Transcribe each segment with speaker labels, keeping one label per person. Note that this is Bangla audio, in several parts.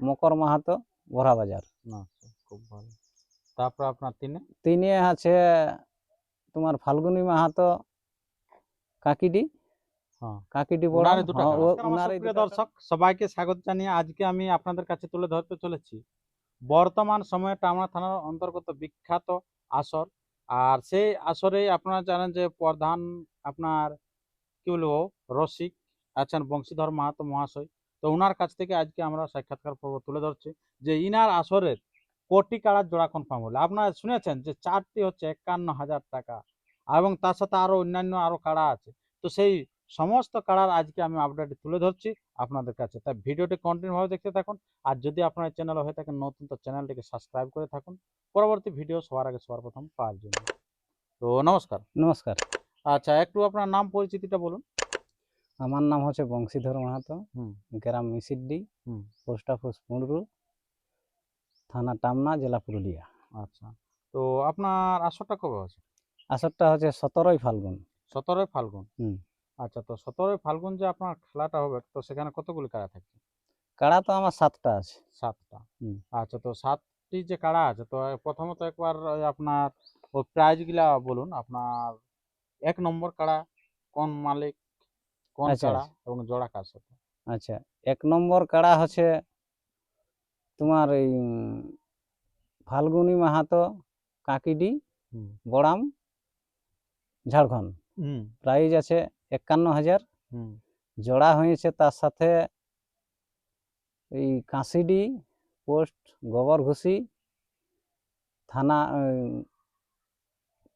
Speaker 1: মকর মাহাতো ভরা বাজার।
Speaker 2: না খুব ভালো। তারপর আপনার তিনে?
Speaker 1: তিনে আছে তোমার ফাল্গুনী মাহাতো কাকিডি।
Speaker 2: হ্যাঁ।
Speaker 1: কাকিডি বড়। হ্যাঁ।
Speaker 2: দর্শক সবাইকে স্বাগত জানিয়ে আজকে আমি আপনাদের কাছে তুলে ধরতে চলেছি। বর্তমান সময়ে টামনা থানার অন্তর্গত বিখ্যাত আসর। আর সেই আসরে আপনারা জানেন যে প্রধান আপনার কি বলব রসিক আছেন বংশীধর মাহাতো মহাশয়। তো ওনার কাছ থেকে আজকে আমরা সাক্ষাৎকার পর্ব তুলে ধরছি যে ইনার আসরের কোটি কাড়ার জোড়া কনফার্ম হলো। আপনারা শুনেছেন যে চারটি হচ্ছে একান্ন হাজার টাকা এবং তার সাথে আরও অন্যান্য আরও কাড়া আছে। তো সেই সমস্ত কাড়ার আজকে আমি আপডেট তুলে ধরছি আপনাদের কাছে। তাই ভিডিওটি কন্টিনিউ ভাবে দেখতে থাকুন। আর যদি আপনার চ্যানেল হয়ে থাকেন নতুন তো চ্যানেলটিকে সাবস্ক্রাইব করে থাকুন। পরবর্তী ভিডিও সবার আগে সবার প্রথম পাওয়ার জন্য। তো নমস্কার।
Speaker 1: নমস্কার।
Speaker 2: আচ্ছা একটু আপনার নাম পরিচিতিটা বলুন।
Speaker 1: আমার নাম হচ্ছে বংশীধর মাহাতো গ্রাম মিসিড্ডি পোস্ট অফিস পুঁড়রু থানা টামনা জেলা পুরুলিয়া।
Speaker 2: আচ্ছা তো আপনার আসরটা কবে আছে
Speaker 1: আসরটা হচ্ছে সতেরোই ফাল্গুন।
Speaker 2: সতেরোই ফাল্গুন?
Speaker 1: হুম।
Speaker 2: আচ্ছা তো সতেরোই ফাল্গুন যে আপনার খেলাটা হবে তো সেখানে কতগুলি কাড়া থাকছে?
Speaker 1: কাড়া তো আমার সাতটা আছে।
Speaker 2: সাতটা? আচ্ছা তো সাতটি যে কাড়া আছে তো প্রথমত একবার আপনার ওই প্রাইজগুলা বলুন আপনার এক নম্বর কাড়া কোন মালিক কোন
Speaker 1: আচ্ছা,
Speaker 2: কাড়া
Speaker 1: আচ্ছা।
Speaker 2: এবং জোড়া কার সাথে?
Speaker 1: আচ্ছা এক নম্বর কাড়া হচ্ছে তোমার এই ফাল্গুনি মাহাতো কাকিডি বড়াম ঝাড়খণ্ড। প্রাইজ আছে একান্ন হাজার। জোড়া হয়েছে তার সাথে এই কাঁসিডি পোস্ট গোবর ঘুষি থানা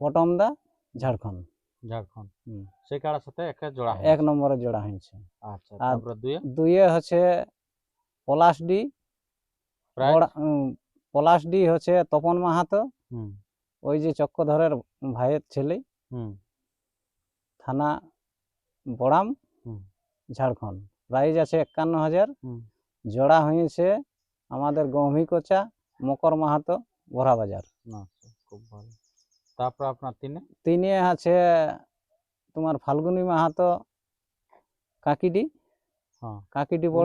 Speaker 1: পটমদা ঝাড়খণ্ড।
Speaker 2: ঝাড়খণ্ড। সেই কাড়ার সাথে একে জোড়া
Speaker 1: এক নম্বরে জোড়া হয়েছে।
Speaker 2: আচ্ছা তারপরে
Speaker 1: দুইয়ে হচ্ছে পলাশডি পলাশডি তপন মাহাতো। ওই যে চক্রধরের ভাইয়ের ছেলে। থানা বড়াম। ঝাড়খণ্ড। প্রাইজ আছে একান্ন হাজার। জোড়া হয়েছে আমাদের গহমি কোচা মকর মাহাতো ভরা বাজার।
Speaker 2: আচ্ছা, খুব ভালো। তারপর আপনার তিনে?
Speaker 1: তিনে আছে তোমার ফাল্গুনি মাহাতো কাকিডি।
Speaker 2: হ্যাঁ।
Speaker 1: কাকিডি বড়।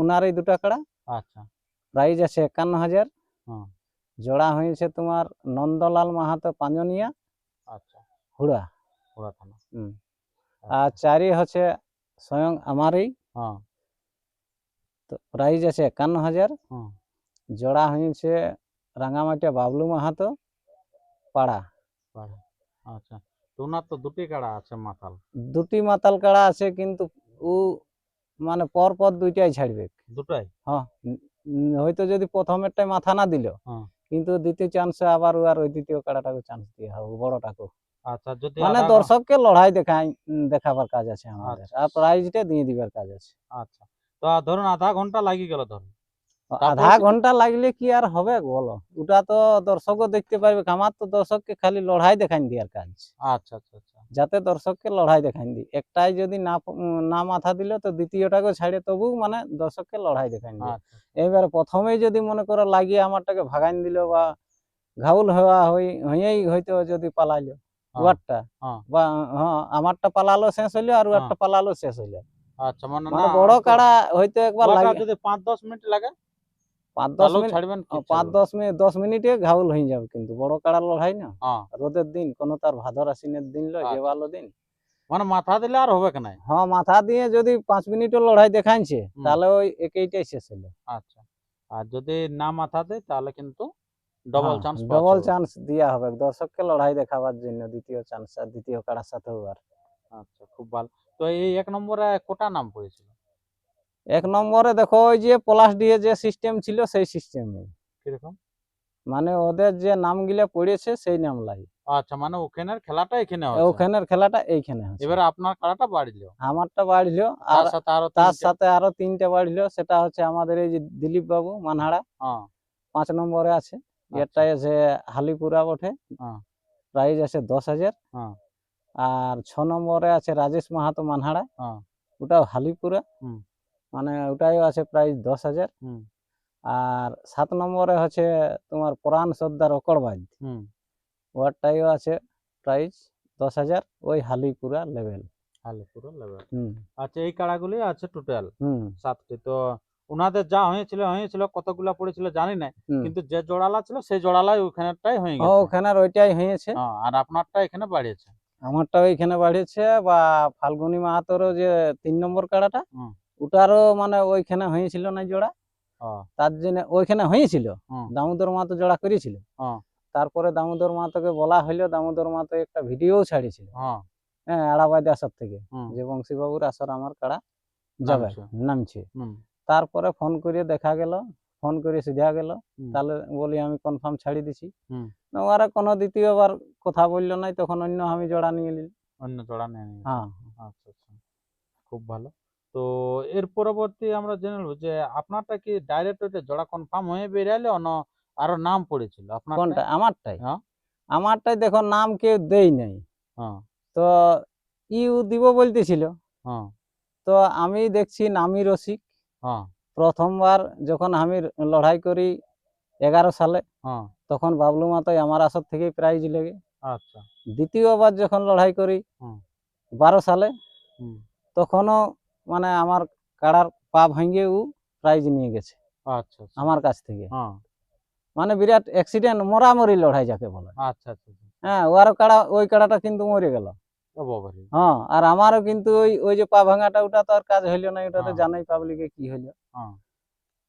Speaker 2: উনারই দুটা কাড়া? আচ্ছা।
Speaker 1: প্রাইজ আছে একান্ন হাজার।
Speaker 2: হ্যাঁ।
Speaker 1: জোড়া হয়েছে তোমার নন্দলাল মাহাতো পাঞ্জনিয়া।
Speaker 2: আচ্ছা।
Speaker 1: হুড়া।
Speaker 2: ওরা থানা।
Speaker 1: হুম।
Speaker 2: আচ্ছা,
Speaker 1: আর চারি হচ্ছে স্বয়ং আমারই।
Speaker 2: হ্যাঁ।
Speaker 1: তো প্রাইজ আছে একান্ন হাজার। জোড়া হয়েছে রাঙামাটিয়া বাবলু মাহাতো। পাড়া।
Speaker 2: আচ্ছা। তো ওনার তো দুটি কাড়া আছে মাথাল।
Speaker 1: দুটি মাতাল কাড়া আছে কিন্তু ও মানে পর পর দুইটাই ছাড়বে।
Speaker 2: দুটাই?
Speaker 1: হ্যাঁ হয়তো যদি প্রথমেরটাই মাথা না দিল
Speaker 2: হ্যাঁ।
Speaker 1: কিন্তু দ্বিতীয় চান্সে আবার আর ওই দ্বিতীয় কাড়াটাকে চান্স দিয়ে হবে বড়টাকে
Speaker 2: আচ্ছা যদি
Speaker 1: মানে দর্শককে লড়াই দেখাই দেখাবার কাজ আছে আমাদের।
Speaker 2: আচ্ছা।
Speaker 1: আর প্রাইজটা দিয়ে দিবার কাজ আছে।
Speaker 2: আচ্ছা। তো ধরুন আধা ঘণ্টা লাগি গেল ধরুন।
Speaker 1: আধা ঘণ্টা লাগলে কি আর হবে বলো? ওটা তো দর্শকও দেখতে পারবে আমার তো দর্শককে খালি লড়াই দেখাই দেওয়ার কাজ।
Speaker 2: আচ্ছা আচ্ছা আচ্ছা।
Speaker 1: যাতে দর্শককে লড়াই দেখাই দিই একটাই যদি না না মাথা দিল তো দ্বিতীয়টাকে ছাড়ে তবু মানে দর্শককে লড়াই দেখাই দিই
Speaker 2: আচ্ছা
Speaker 1: এবারে প্রথমেই যদি মনে করো লাগিয়ে আমারটাকে ভাগাইন দিল বা ঘাউল হওয়া হই হইয়াই হয়তো যদি পালাইলো
Speaker 2: হ্যাঁ,
Speaker 1: ওয়ারটা।
Speaker 2: হ্যাঁ।
Speaker 1: বা হ্যাঁ আমারটা পালালো শেষ হইল আর ওয়ারটা
Speaker 2: হ্যাঁ।
Speaker 1: পালালো শেষ হইল।
Speaker 2: আচ্ছা মানে
Speaker 1: মানে বড় কাড়া হয়তো একবার লাগে
Speaker 2: যদি পাঁচ দশ মিনিট লাগে?
Speaker 1: পাঁচ দশ মিনিট
Speaker 2: ছাড়বেন
Speaker 1: পাঁচ দশ মিনিট দশ মিনিটে ঘাউল হয়ে যাবে কিন্তু। বড় কাড়া লড়াই না। রোদের দিন কোনো তার ভাদর আশ্বিনের দিন লয় যে
Speaker 2: আচ্ছা।
Speaker 1: ভালো দিন।
Speaker 2: মানে মাথা দিলে আর হবে কেন?
Speaker 1: হ্যাঁ মাথা দিয়ে যদি পাঁচ মিনিটও লড়াই দেখাইছে তাহলে ওই একইটাই শেষ হলো।
Speaker 2: আচ্ছা। আর যদি না মাথা দেয় তাহলে কিন্তু ডবল চান্স
Speaker 1: ডবল চান্স দিয়া হবে। দর্শককে লড়াই দেখাবার জন্য দ্বিতীয় চান্স আর দ্বিতীয় কাড়ার আর।
Speaker 2: আচ্ছা খুব ভালো। তো এই এক নম্বরে কোটা নাম পড়েছিল?
Speaker 1: এক নম্বরে দেখো ওই যে পলাশ দিয়ে যে সিস্টেম ছিল সেই সিস্টেমে
Speaker 2: কীরকম?
Speaker 1: মানে ওদের যে নামগুলা পড়েছে সেই নাম লাগে
Speaker 2: আচ্ছা মানে ওখানের খেলাটা এখানে হচ্ছে।
Speaker 1: ওখানের খেলাটা এইখানে হচ্ছে।
Speaker 2: এবারে আপনার খেলাটা বাড়িল।
Speaker 1: আমারটা বাড়লো আর
Speaker 2: তার সাথে আরও
Speaker 1: তার
Speaker 2: তিনটে-
Speaker 1: সাথে আরও তিনটে বাড়লো সেটা হচ্ছে আমাদের এই যে দিলীপ বাবু মানহাড়া
Speaker 2: হ্যাঁ।
Speaker 1: পাঁচ নম্বরে আছে। এরটা আছে হালিপুরা বটে।
Speaker 2: হ্যাঁ।
Speaker 1: প্রাইজ আছে দশ হাজার।
Speaker 2: হ্যাঁ।
Speaker 1: আর ছ নম্বরে আছে রাজেশ মাহাতো মানহাড়া
Speaker 2: হ্যাঁ।
Speaker 1: ওটাও হালিপুরা।
Speaker 2: হুম।
Speaker 1: মানে ওটাও আছে প্রাইজ দশ হাজার।
Speaker 2: হুম।
Speaker 1: আর সাত নম্বরে হচ্ছে তোমার প্রাণ সর্দার অকড়বাজ
Speaker 2: হুম।
Speaker 1: ওয়ারটাইও আছে প্রাইস দশ হাজার ওই হালিপুরা লেভেল।
Speaker 2: আলিপুর লেভেল।
Speaker 1: হুম।
Speaker 2: আচ্ছা এই কাড়াগুলি আছে টোটাল
Speaker 1: হুম।
Speaker 2: সাতটি। তো ওনাদের যা হয়েছিল হয়েছিল কতগুলা পড়েছিল জানি না। কিন্তু যে জোড়ালা ছিল সেই জোড়ালাই ওখানেটাই হয়ে গেছে।
Speaker 1: ওখানের ওইটাই হয়েছে।
Speaker 2: হ্যাঁ, আর আপনারটা এখানে বাড়িয়েছে?
Speaker 1: আমারটা ওইখানে বাড়িয়েছে বা ফাল্গুনি মাহাতোরও যে তিন নম্বর কাড়াটা
Speaker 2: হুম।
Speaker 1: ওটারও মানে ওইখানে হয়েছিল না জোড়া? তার জন্য ওইখানে হয়েছিল। দামোদর মা তো জোড়া করেছিল। তারপরে দামোদর মাহাতোকে বলা হইল দামোদর মাহাতো একটা ভিডিও ছাড়িয়েছিল।
Speaker 2: হ্যাঁ
Speaker 1: আড়াবাদ আসর থেকে। যে বংশীবাবুর আসর আমার কাড়া যাবে
Speaker 2: নামছে।
Speaker 1: তারপরে ফোন করে দেখা গেল ফোন করে সিধা গেল। তাহলে বলি আমি কনফার্ম ছাড়ি দিছি। ওরা কোনো দ্বিতীয়বার কথা বলল নাই তখন অন্য আমি জোড়া নিয়ে নিলাম
Speaker 2: অন্য জোড়া নিয়ে
Speaker 1: হ্যাঁ।
Speaker 2: আচ্ছা আচ্ছা। খুব ভালো। তো এর পরবর্তী আমরা জেনে নেব যে আপনারটা কি ডাইরেক্ট ওইটা জোড়া কনফার্ম হয়ে বেরিয়ালে অন্য আরও নাম পড়েছিল আপনার
Speaker 1: কোনটা? আমারটাই
Speaker 2: হ্যাঁ।
Speaker 1: আমারটাই দেখো নাম কেউ দেই নাই।
Speaker 2: হ্যাঁ।
Speaker 1: তো ইউ দিব বলতেছিল।
Speaker 2: হ্যাঁ।
Speaker 1: তো আমি দেখছি নামি রসিক।
Speaker 2: হ্যাঁ।
Speaker 1: প্রথমবার যখন আমি লড়াই করি এগারো সালে
Speaker 2: হ্যাঁ।
Speaker 1: তখন বাবলু মাতাই আমার আসর থেকেই প্রাইজ লেগে।
Speaker 2: আচ্ছা।
Speaker 1: দ্বিতীয়বার যখন লড়াই করি বারো সালে। তখনও মানে আমার কাড়ার পা ভাঙিয়ে ও প্রাইজ নিয়ে গেছে।
Speaker 2: আচ্ছা আচ্ছা।
Speaker 1: আমার কাছ থেকে।
Speaker 2: হ্যাঁ।
Speaker 1: মানে বিরাট অ্যাক্সিডেন্ট মরামরি লড়াই যাকে বলে।
Speaker 2: আচ্ছা আচ্ছা আচ্ছা।
Speaker 1: হ্যাঁ ওর কাড়া ওই কাড়াটা কিন্তু মরে গেল। হ্যাঁ আর আমারও কিন্তু ওই ওই যে পা ভাঙাটা ওটা তো আর কাজ হইল না ওটা তো
Speaker 2: হ্যাঁ।
Speaker 1: জানাই পাবলিকে কি হইল।
Speaker 2: হ্যাঁ।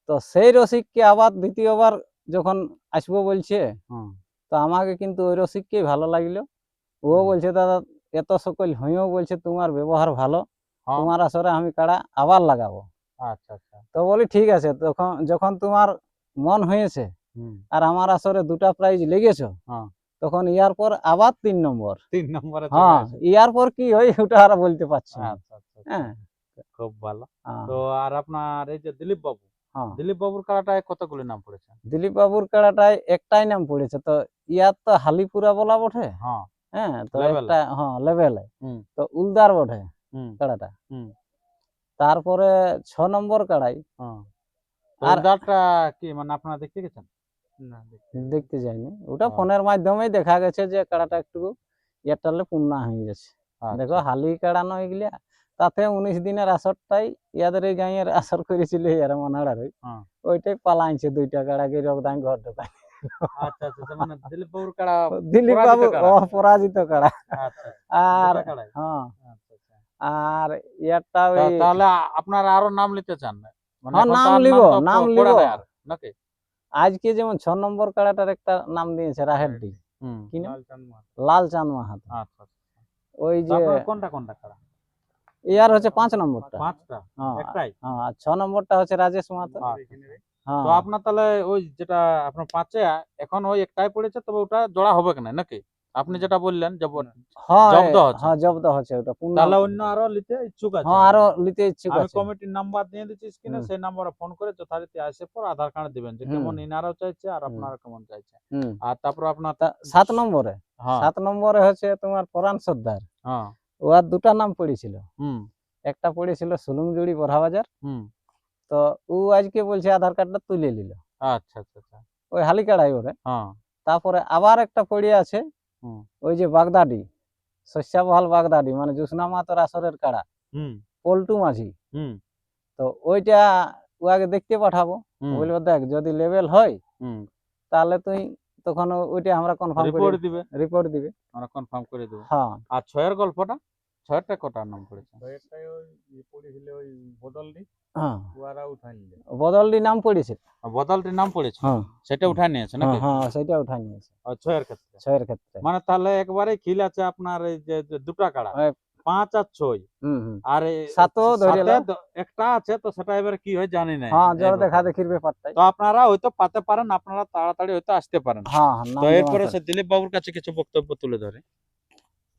Speaker 1: তো সেই রসিককে আবার দ্বিতীয়বার যখন আসব বলছে তো আমাকে কিন্তু ওই রসিককেই ভালো লাগল। ও বলছে দাদা এত সকল হয়েও বলছে তোমার ব্যবহার ভালো। তোমার আসরে আমি কাড়া আবার লাগাবো
Speaker 2: আচ্ছা আচ্ছা
Speaker 1: তো বলি ঠিক আছে তখন যখন তোমার মন হয়েছে আর আমার আসরে দুটা প্রাইজ লেগেছো। তখন ইয়ার পর আবার তিন নম্বর
Speaker 2: তিন নম্বরে
Speaker 1: হ্যাঁ ইয়ার পর কি হয় ওটা আর বলতে পারছি। হ্যাঁ
Speaker 2: খুব ভালো তো আর আপনার এই যে দিলীপ বাবু
Speaker 1: হ্যাঁ।
Speaker 2: দিলীপ বাবুর কারাটায় কতগুলি নাম পড়েছে
Speaker 1: দিলীপ বাবুর কাড়াটায় একটাই নাম পড়েছে তো ইয়ার তো হালিপুরা বলা বটে
Speaker 2: হ্যাঁ
Speaker 1: তো একটা হ্যাঁ লেভেলে তো উলদার বটে কাড়াটা।
Speaker 2: হুম।
Speaker 1: তারপরে ছ নম্বর কাড়াই। আর-
Speaker 2: আর কি মানে আপনারা দেখতে গেছেন?
Speaker 1: দেখতে যাইনি। ওটা ফোনের মাধ্যমেই দেখা গেছে যে কাড়াটা একটু ইয়ারটালে পূর্ণা হয়ে গেছে।
Speaker 2: আচ্ছা,
Speaker 1: দেখো হালি কাড়া নয় তাতে উনিশ দিনের আসরটাই ইয়াদের এই গাঁয়ের আসর করেছিল ইয়ারা মনাড়ার। ওইটাই পালাইছে দুইটা কাড়া কাড়াকে রকদান ঘর ঢোকায়
Speaker 2: আচ্ছা আচ্ছা আচ্ছা, মানে দিলীপ
Speaker 1: দিলীপ
Speaker 2: পরাজিত
Speaker 1: বাবু
Speaker 2: কাড়া।
Speaker 1: অপরাজিত কাড়া।
Speaker 2: আচ্ছা
Speaker 1: আর হ্যাঁ।
Speaker 2: আচ্ছা, আচ্ছা।
Speaker 1: আর ইয়ারটা ওই
Speaker 2: তাহলে আপনারা আরও নাম নিতে চান? মানে
Speaker 1: হ্যাঁ, নাম লিব, নাম লিব।
Speaker 2: নাকি?
Speaker 1: আজকে যেমন ছ নম্বর কাড়াটার একটা নাম দিয়েছে রাহেরডি
Speaker 2: হুম
Speaker 1: কি নাম? লাল চাঁদ মাহাতো।
Speaker 2: আচ্ছা আচ্ছা।
Speaker 1: ওই যে
Speaker 2: কোনটা কোনটা কাড়া?
Speaker 1: ইয়ার হচ্ছে পাঁচ নম্বরটা।
Speaker 2: পাঁচটা?
Speaker 1: হ্যাঁ
Speaker 2: একটাই?
Speaker 1: হ্যাঁ আর ছ নম্বরটা হচ্ছে রাজেশ মাহাতো।
Speaker 2: আচ্ছা।
Speaker 1: হ্যাঁ।
Speaker 2: তো আপনার তাহলে ওই যেটা আপনার পাঁচে এখন ওই একটাই পড়েছে তবে ওটা জোড়া হবে কেন নাকি? আপনি যেটা বললেন
Speaker 1: হ্যাঁ
Speaker 2: জব্দ।
Speaker 1: হ্যাঁ জব্দ হচ্ছে ওটা
Speaker 2: তাহলে অন্য আরও নিতে ইচ্ছুক আছে।
Speaker 1: হ্যাঁ আরও নিতে ইচ্ছুক
Speaker 2: আমি কমিটির নাম্বার দিয়ে দিচ্ছি স্ক্রিনে সেই নাম্বারে ফোন করে যথারীতি আসে পর আধার কার্ড দিবেন যে কেমন ইনারাও চাইছে আর আপনারা কেমন চাইছে। আর তারপর আপনার
Speaker 1: সাত নম্বরে
Speaker 2: হ্যাঁ।
Speaker 1: সাত নম্বরে হচ্ছে তোমার পরাণ সর্দার।
Speaker 2: হ্যাঁ।
Speaker 1: ও দুটা নাম পড়েছিল।
Speaker 2: হুম।
Speaker 1: একটা পড়েছিল সুলুংজুড়ি বড়াবাজার।
Speaker 2: হুম।
Speaker 1: তো ও আজকে বলছে আধার কার্ডটা তুলে নিল।
Speaker 2: আচ্ছা আচ্ছা আচ্ছা।
Speaker 1: ওই হালিকাড়াই ওরে।
Speaker 2: হ্যাঁ।
Speaker 1: তারপরে আবার একটা পড়ে আছে। ওই যে বাগদাদি শস্যাবহাল বাগদাদি মানে জুসনা মাতর আসরের কাড়া
Speaker 2: হুম।
Speaker 1: পল্টু মাঝি।
Speaker 2: হুম।
Speaker 1: তো ওইটা ওকে আগে দেখতে পাঠাবো। বলব দেখ যদি লেভেল হয়
Speaker 2: হুম।
Speaker 1: তাহলে তুই তখন ওইটা আমরা কনফার্ম করে
Speaker 2: দিবে।
Speaker 1: রিপোর্ট দিবে।
Speaker 2: আমরা কনফার্ম করে দেবো।
Speaker 1: হ্যাঁ।
Speaker 2: আর ছয়ের গল্পটা? ছয়েরটা কটার নাম পড়েছে?
Speaker 1: হ্যাঁ। বদলডি নাম পড়েছে।
Speaker 2: আর নাম পড়েছে।
Speaker 1: হ্যাঁ।
Speaker 2: সেটা উঠায় নিয়েছে
Speaker 1: হ্যাঁ
Speaker 2: নাকি?
Speaker 1: হ্যাঁ সেটা উঠাই নিয়েছে।
Speaker 2: ছয়ের ক্ষেত্রে।
Speaker 1: ছয়ের ক্ষেত্রে।
Speaker 2: মানে তাহলে একবারে খিল আছে আপনার এই যে দুটা কাড়া। পাঁচ আর ছয়।
Speaker 1: হুম হুম।
Speaker 2: আর
Speaker 1: সাতও ধরে
Speaker 2: সাতে
Speaker 1: নাও।
Speaker 2: দ- একটা আছে তো সেটা এবার কি হয় জানি না।
Speaker 1: হ্যাঁ জল দেখা। দেখির
Speaker 2: তো আপনারা হয়তো পাতে পারেন আপনারা তাড়াতাড়ি হয়তো আসতে পারেন।
Speaker 1: হ্যাঁ হ্যাঁ
Speaker 2: তো এরপরে সে দিলীপ বাবুর কাছে কিছু বক্তব্য তুলে ধরে।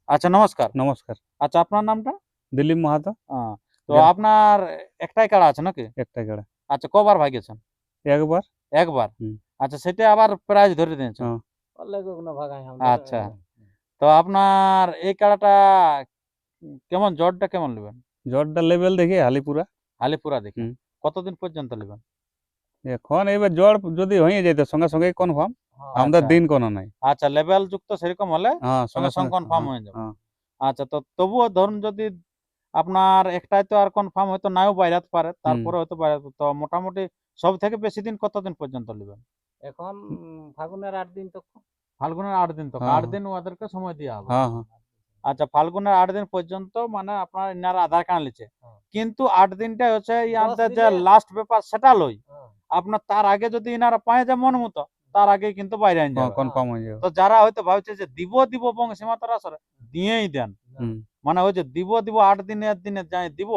Speaker 2: আচ্ছা নমস্কার।
Speaker 3: নমস্কার।
Speaker 2: আচ্ছা আপনার নামটা?
Speaker 3: দিলীপ মাহাতো।
Speaker 2: তো আপনার একটাই কাড়া আছে নাকি?
Speaker 3: একটা গাড়া
Speaker 2: আচ্ছা কবার ভাগিয়েছেন?
Speaker 3: একবার।
Speaker 2: একবার? আচ্ছা সেটা আবার প্রাইজ ধরে দিয়েছেন। আচ্ছা। তো আপনার এই কাড়াটা কেমন জ্বরটা কেমন নেবেন?
Speaker 3: জ্বরটা লেভেল দেখি হালিপুরা।
Speaker 2: হালিপুরা দেখে। কতদিন পর্যন্ত নেবেন?
Speaker 3: এখন এবার জ্বর যদি হয়ে যেত সঙ্গে সঙ্গে কনফার্ম। আমাদের
Speaker 2: আচ্ছা।
Speaker 3: দিন কোনো নাই।
Speaker 2: আচ্ছা লেভেল যুক্ত সেরকম হলে
Speaker 3: হ্যাঁ
Speaker 2: সঙ্গে সঙ্গে কনফার্ম
Speaker 3: হ্যাঁ,
Speaker 2: হয়ে যাবে।
Speaker 3: হ্যাঁ।
Speaker 2: আচ্ছা তো তবুও ধরুন যদি আপনার একটাই তো আর কনফার্ম হয়তো নাও বাইরাতে পারে তারপরে হয়তো বাইরাতে তো মোটামুটি সব থেকে বেশি দিন কতদিন পর্যন্ত নেবেন?
Speaker 1: এখন ফাগুনের আট দিন তো।
Speaker 2: ফাল্গুনের আট দিন তো। আট। দিন ওদেরকে সময় দেওয়া হবে।
Speaker 3: হ্যাঁ হ্যাঁ।
Speaker 2: আচ্ছা ফাল্গুনের আট দিন পর্যন্ত মানে আপনার ইনার আধার কার্ড লিছে। কিন্তু আট দিনটা হচ্ছে ইয়াদের যে লাস্ট ব্যাপার সেটা লই। আপনার তার আগে যদি ইনারা পায় যায় মন মতো তার আগে কিন্তু বাইরে আইন যাবে।
Speaker 3: কনফার্ম হয়ে যাবে।
Speaker 2: তো যারা হয়তো ভাবছে যে দিব দিব বংশীমা তারা সরে দিয়েই দেন। মানে ওই যে দিব দিব আট দিনের দিনে যাই দিব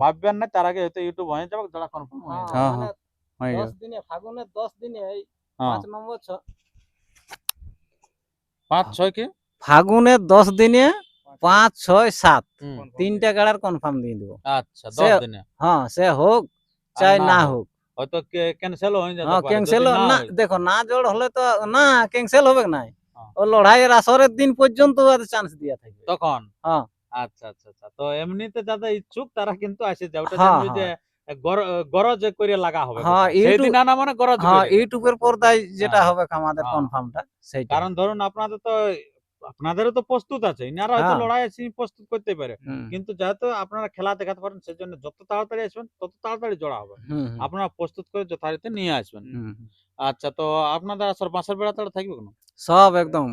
Speaker 2: ভাববেন না তার আগে হয়তো ইউটিউব হয়ে যাবে যারা কনফার্ম হয়ে যাবে।
Speaker 3: হ্যাঁ,
Speaker 1: মানে দশ দিনে ফাগুনের দশ দিনে এই
Speaker 2: হ্যাঁ।
Speaker 1: পাঁচ নম্বর ছ
Speaker 2: পাঁচ ছয় কি?
Speaker 1: ফাগুনের দশ দিনে পাঁচ ছয় সাত। তিনটা গাড়ার কনফার্ম দিয়ে দিব।
Speaker 2: আচ্ছা দশ দিনে।
Speaker 1: হ্যাঁ সে হোক চাই
Speaker 2: না হোক। হয়তো ক্যান্সেল হয়ে যেতে
Speaker 1: হ্যাঁ ক্যান্সেল
Speaker 2: না
Speaker 1: না দেখো না জোর হলে তো না ক্যান্সেল হবে না
Speaker 2: হ্যাঁ।
Speaker 1: ও লড়াইয়ের আসরের দিন পর্যন্ত চান্স দিয়ে থাকবে।
Speaker 2: তখন?
Speaker 1: হ্যাঁ।
Speaker 2: আচ্ছা আচ্ছা আচ্ছা। তো এমনিতে যারা ইচ্ছুক তারা কিন্তু আসে যায়। ওটা
Speaker 1: হ্যাঁ,
Speaker 2: যে গর- গরজ করে লাগা হবে
Speaker 1: হ্যাঁ,
Speaker 2: সেই
Speaker 1: ইউটিউব-
Speaker 2: দিন আনা মানে গরজ
Speaker 1: হ্যাঁ। ইউটিউবের পর্দায় যেটা
Speaker 2: হ্যাঁ,
Speaker 1: হবে আমাদের
Speaker 2: হ্যাঁ।
Speaker 1: কনফার্মটা সেইটা।
Speaker 2: কারণ ধরুন আপনাদের তো আপনাদেরও তো প্রস্তুত আছে ইনারা হয়তো
Speaker 1: হ্যাঁ।
Speaker 2: লড়াই আছে প্রস্তুত করতে পারে। কিন্তু যেহেতু আপনারা খেলা দেখাতে পারেন সেজন্য যত তাড়াতাড়ি আসবেন তত তাড়াতাড়ি জড়া হবে। আপনারা প্রস্তুত করে যথারীতি নিয়ে আসবেন। আচ্ছা তো আপনাদের আসর বাঁশের বেড়া তাড়া থাকবে কেন?
Speaker 1: সব একদম।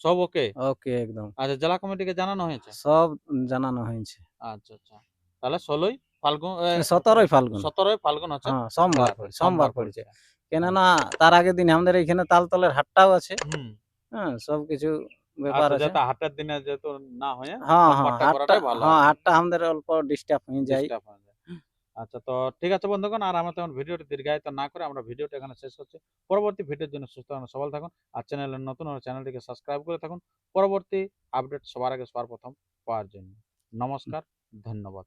Speaker 2: সব ওকে?
Speaker 1: ওকে একদম।
Speaker 2: আচ্ছা জেলা কমিটিকে জানানো হয়েছে?
Speaker 1: সব জানানো হয়েছে।
Speaker 2: আচ্ছা আচ্ছা। তাহলে ষোলোই ফাল্গুন
Speaker 1: সতেরোই ফাল্গুন।
Speaker 2: সতেরোই ফাল্গুন হচ্ছে?
Speaker 1: হ্যাঁ সোমবার সোমবার পড়েছে। কেননা তার আগের দিন আমাদের এখানে তালতলের হাটটাও আছে। হ্যাঁ সব কিছু ব্যাপার
Speaker 2: আচ্ছা
Speaker 1: আছে।
Speaker 2: যাতে হাটের দিনে না হয়ে
Speaker 1: হ্যাঁ হ্যাঁ হাটটা হ্যাঁ
Speaker 2: হবে।
Speaker 1: হাটটা আমাদের অল্প ডিস্টার্ব হয়ে যায়।
Speaker 2: আচ্ছা তো ঠিক আছে বন্ধুগণ আর আমরা তেমন ভিডিওটি দীর্ঘায়িত না করে আমরা ভিডিওটা এখানে শেষ করছি। পরবর্তী ভিডিওর জন্য সুস্থ থাকুন সবল থাকুন আর চ্যানেলের নতুন হলে চ্যানেলটিকে সাবস্ক্রাইব করে থাকুন। পরবর্তী আপডেট সবার আগে সবার প্রথম পাওয়ার জন্য। নমস্কার ধন্যবাদ।